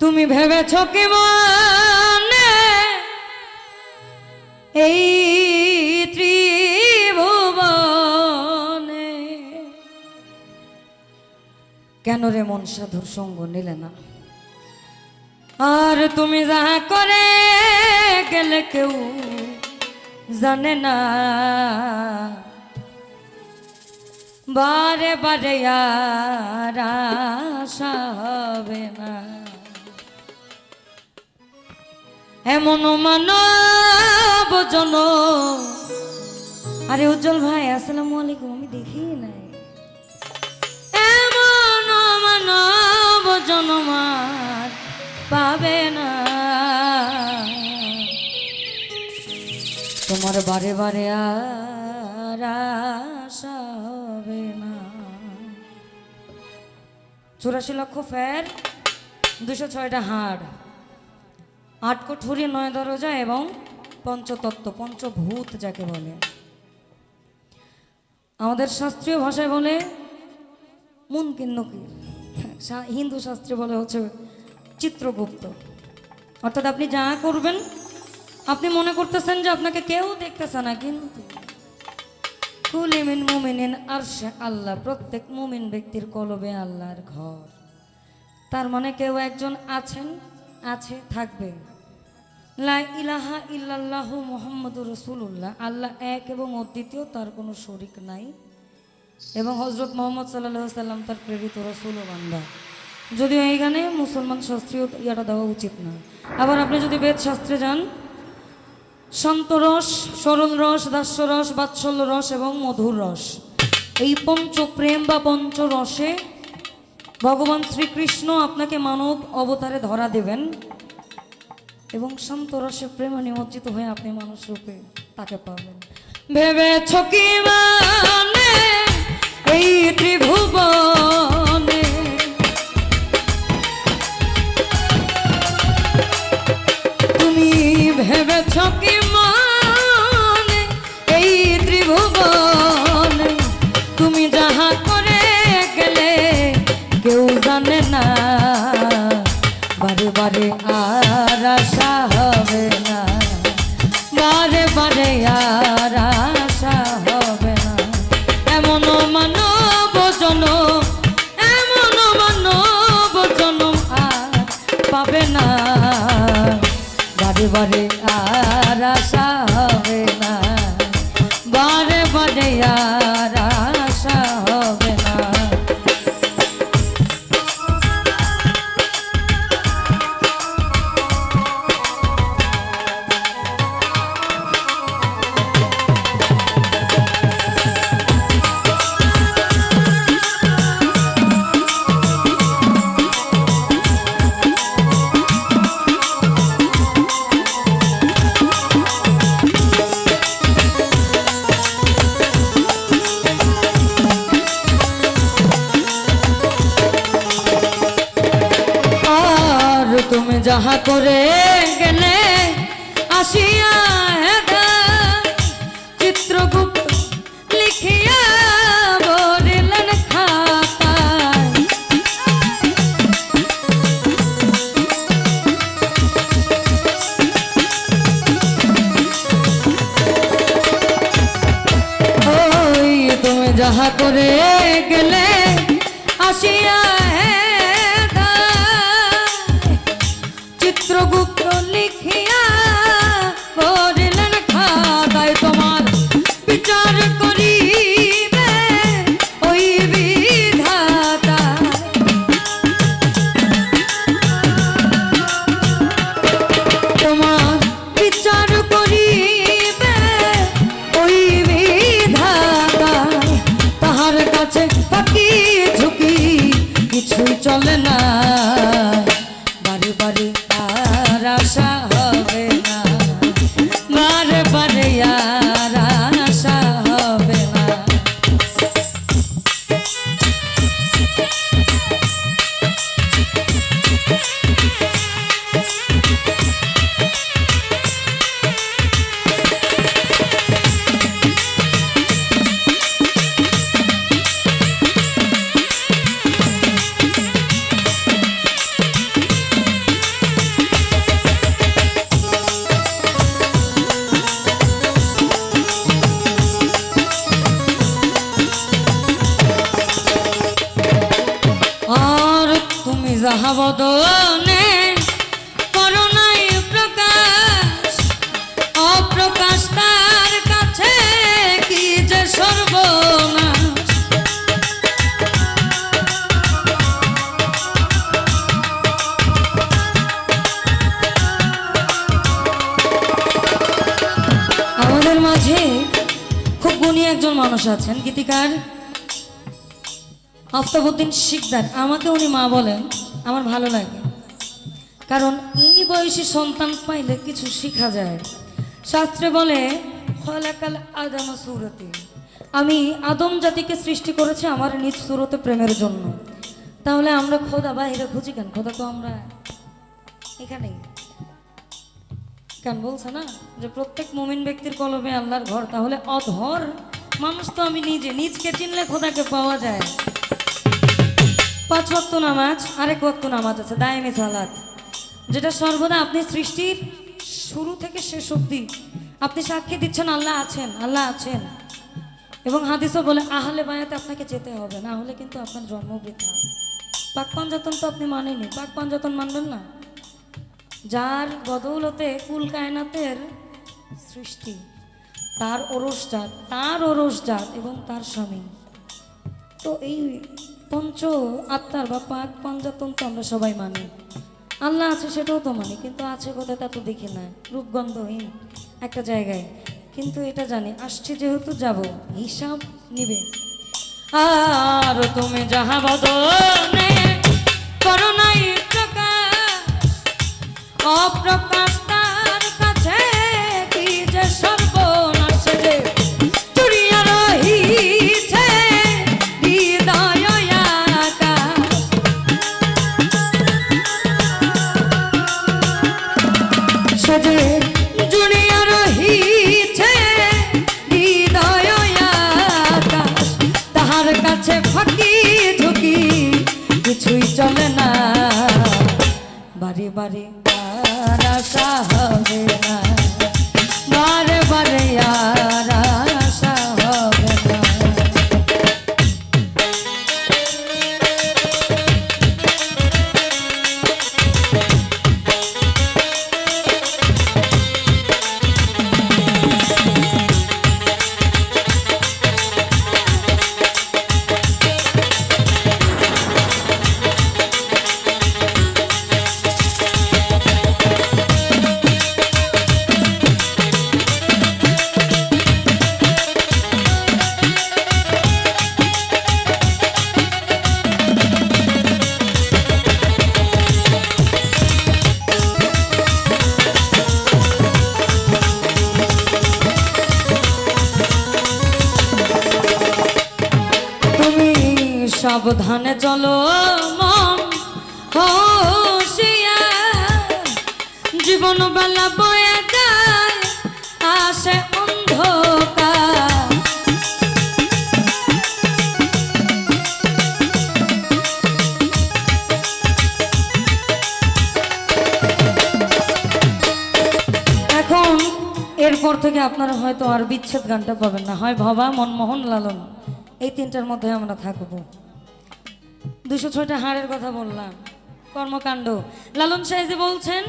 তুমি ভেবেছ কি মনে এই ত্রিভুবনে। কেন রে মন সাধুর সঙ্গ নিলে না? আর তুমি যাহা করে গেলে কেউ জানে না। বারে বারে আর আশা হবে না। এমন মানব জন। আরে উজ্জ্বল ভাই, আসসালামু আলাইকুম, আমি দেখি নাই। এমন মানব জনমার পাবে না। তোমার বারে বারে আর হবে না। চুরাশি লক্ষ ফের দুশো ছয়টা হাড়। আট কঠুরি নয় দরজা এবং পঞ্চতত্ত্ব, পঞ্চভূত যাকে বলে। আমাদের শাস্ত্রীয় ভাষায় বলে মুনকিন নকির। হিন্দু শাস্ত্রে বলে হচ্ছে চিত্রগুপ্ত। অর্থাৎ আপনি যা করবেন, আপনি মনে করতেছেন যে আপনাকে কেউ দেখতেছে না, কিন্তু আরশে আল্লাহ, প্রত্যেক মুমিন ব্যক্তির কলবে আল্লাহর ঘর। তার মানে কেউ একজন আছেন আছে, থাকবে। লা ইলাহা ইল্লাল্লাহু মুহাম্মাদুর রাসূলুল্লাহ। আল্লাহ এক এবং অদ্বিতীয়, তার কোনো শরিক নাই। এবং হজরত মোহাম্মদ সাল্লাহ সাল্লাম তার প্রেরিত রসুল ও বান্দা। যদিও এইখানে মুসলমান শাস্ত্রীয় ইয়াটা দেওয়া উচিত না। আবার আপনি যদি বেদ শাস্ত্রে যান, শান্তরস সরল রস দাস্যরস বাৎসল্য রস এবং মধুর রস এই পঞ্চ প্রেম বা পঞ্চ রসে ভগবান শ্রীকৃষ্ণ আপনাকে মানব অবতারে ধরা দেবেন এবং শান্ত রসে প্রেমে নিমজ্জিত হয়ে আপনি মানুষ রূপে তাকে পাবেন। ভেবে কি বারে বারে করে গেলে আসিয়া চিত্রগুপ্ত লিখিয়া বলিলেন খাতায় ওই তুমি যাহা করে একজন আছেন গীতিকার আফতাবুদ্দিন শিকদার। আমাকে উনি মা বলেন, আমার ভালো লাগে। কারণ এই বয়সী সন্তান পাইলে কিছু শেখা যায়। শাস্ত্রে বলে, খলাকাল আদম সুরতে। আমি আদম জাতিকে সৃষ্টি করেছি আমার নিজ সুরতে প্রেমের জন্য। তাহলে আমরা খোদা বাইরে খুঁজি কেন? খোদা তো আমরা এখানেই। কেন বলছে না? যে প্রত্যেক মুমিন ব্যক্তির কলমে আল্লাহর ঘর, তাহলে অধর মানুষ তো আমি নিজে, নিজকে চিনলে খোদাকে পাওয়া যায়। পাঁচ ওয়াক্ত নামাজ, আরেক ওয়াক্ত নামাজ আছে দায়মে সালাত। যেটা সর্বদা আপনি সৃষ্টির শুরু থেকে শেষ অবধি আপনি সাক্ষী দিচ্ছেন, আল্লাহ আছেন আল্লাহ আছেন। এবং হাদিসও বলে, আহলে বায়াতে আপনাকে যেতে হবে, না হলে কিন্তু আপনার জন্ম বৃথা। পাক পাঞ্জাতন তো আপনি মানেনি পাক পাঞ্জাতন মানবেন না। যার বদৌলতে কুল কায়নাতের সৃষ্টি। তার ওরস জাত, তার ওরস জাত এবং তার স্বামী। তো এই পঞ্চ আত্মার বা পাক পঞ্জাতন তো আমরা সবাই মানি। আল্লাহ আছে সেটাও তো মানি, কিন্তু আছে কোথায় তা তো দেখি না। রূপগন্ধহীন একটা জায়গায়। কিন্তু এটা জানি, আসছে যেহেতু যাব, হিসাব নিবে। আর তুমি যাহা বদনে করোনাই প্রকাশ থেকে আপনারা হয়তো আর বিচ্ছেদ গানটা পাবেন না। হয় ভবা, মনমোহন, লালন। এই তিনটার মধ্যে আমরা থাকব। দুশো ছয়টা হাড়ের কথা বললাম। কর্মকাণ্ড। লালন সাহেজি বলছেন,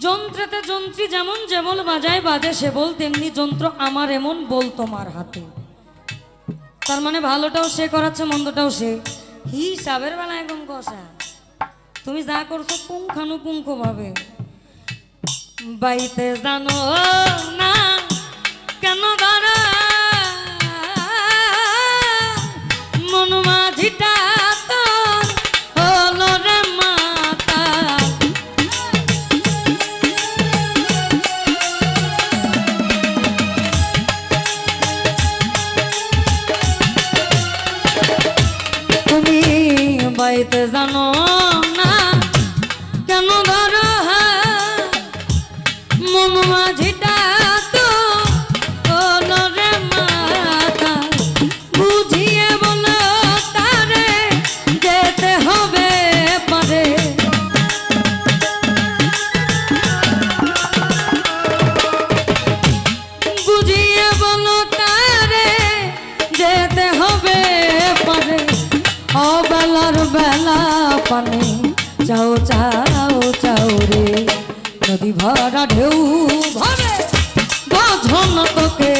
যন্ত্রেতে যন্ত্রী যেমন যেমন বাজায়, বাজে সে বল, তেমনি যন্ত্র আমার এমন বল তোমার হাতে। তার মানে ভালোটাও সে করাচ্ছে, মন্দটাও সে। হিসাবের বেলা একদম কষা। তুমি যা করছ পুঙ্খানুপুঙ্খ ভাবে বাইতে জানো না কেন দাঁড়া মাঝিটা তোর হলো রে তুমি বাইতে জানো চাও চাও রে। নদী ভরা ঢেউ ভরে বোঝন তোকে।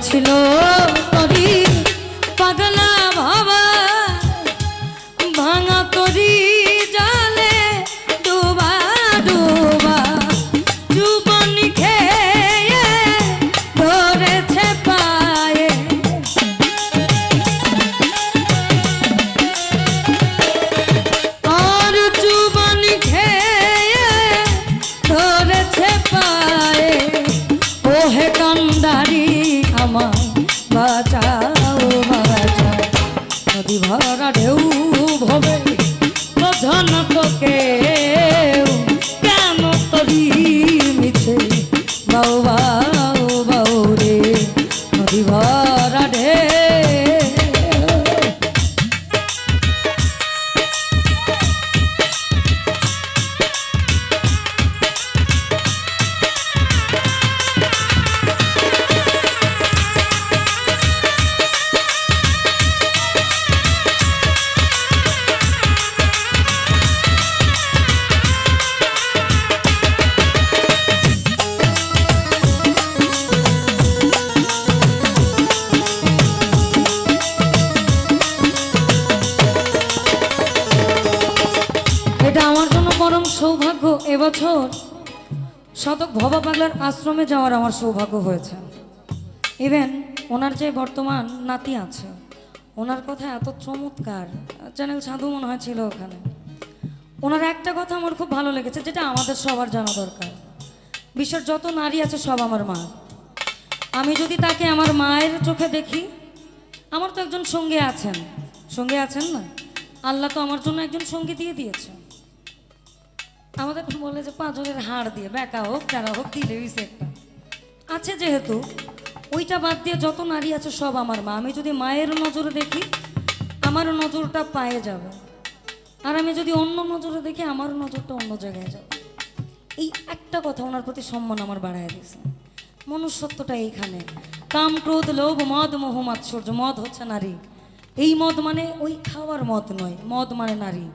ছিল পরম সৌভাগ্য এবছর শতক ভবা পাগলার আশ্রমে যাওয়ার আমার সৌভাগ্য হয়েছে। ইভেন ওনার যে বর্তমান নাতি আছে, ওনার কথা এত চমৎকার, চ্যানেল সাধু মনে হয় ছিল ওখানে। ওনার একটা কথা আমার খুব ভালো লেগেছে, যেটা আমাদের সবার জানা দরকার। বিশ্বের যত নারী আছে সব আমার মা। আমি যদি তাকে আমার মায়ের চোখে দেখি, আমার তো একজন সঙ্গী আছেন। সঙ্গে আছেন না? আল্লাহ তো আমার জন্য একজন সঙ্গী দিয়ে দিয়েছে আমাদের বলে যে পাঁচজনের হাড় দিয়ে, বেকা হোক যারা হোক, দিলে হইছে একটা। আছে যেহেতু, ওইটা বাদ দিয়ে যত নারী আছে সব আমার মা। আমি যদি মায়ের নজরে দেখি, আমার নজরটা পায়ে যাবে। আর আমি যদি অন্য নজরে দেখি, আমার নজরটা অন্য জায়গায় যাবে। এই একটা কথা ওনার প্রতি সম্মান আমার বাড়ায় দিয়েছে। মনুষ্যত্বটা এইখানে। কাম, ক্রোধ, লোভ, মদ, মোহ, মাৎসর্য, মদ হচ্ছে নারী। এই মদ মানে ওই খাওয়ার মদ নয়। মদ মানে নারী।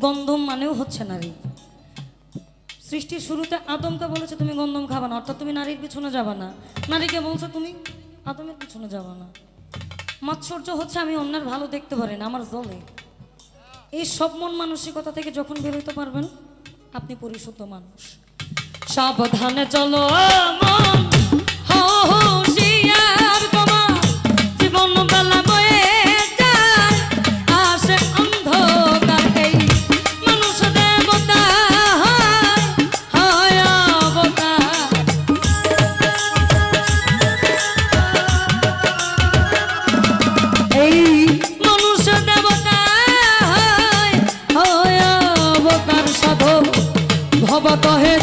গন্ধম মানেও হচ্ছে নারী। সৃষ্টির শুরুতে আদমকে বলেছে, তুমি গন্ধম খাবে না। অর্থাৎ তুমি নারীর পিছনে যাবে না। নারীকে বলছে, তুমি আদমের পিছনে যাবে না। মাৎসর্য হচ্ছে আমি অন্যের ভালো দেখতে পারি না, আমার জলে। এই সব মন মানসিকতা থেকে যখন বেরোতে পারবেন, আপনি পরিশুদ্ধ মানুষ। সাবধানে চলো মন। এই মানুষ দেবতা হয় অবতার সাধক ভবত হে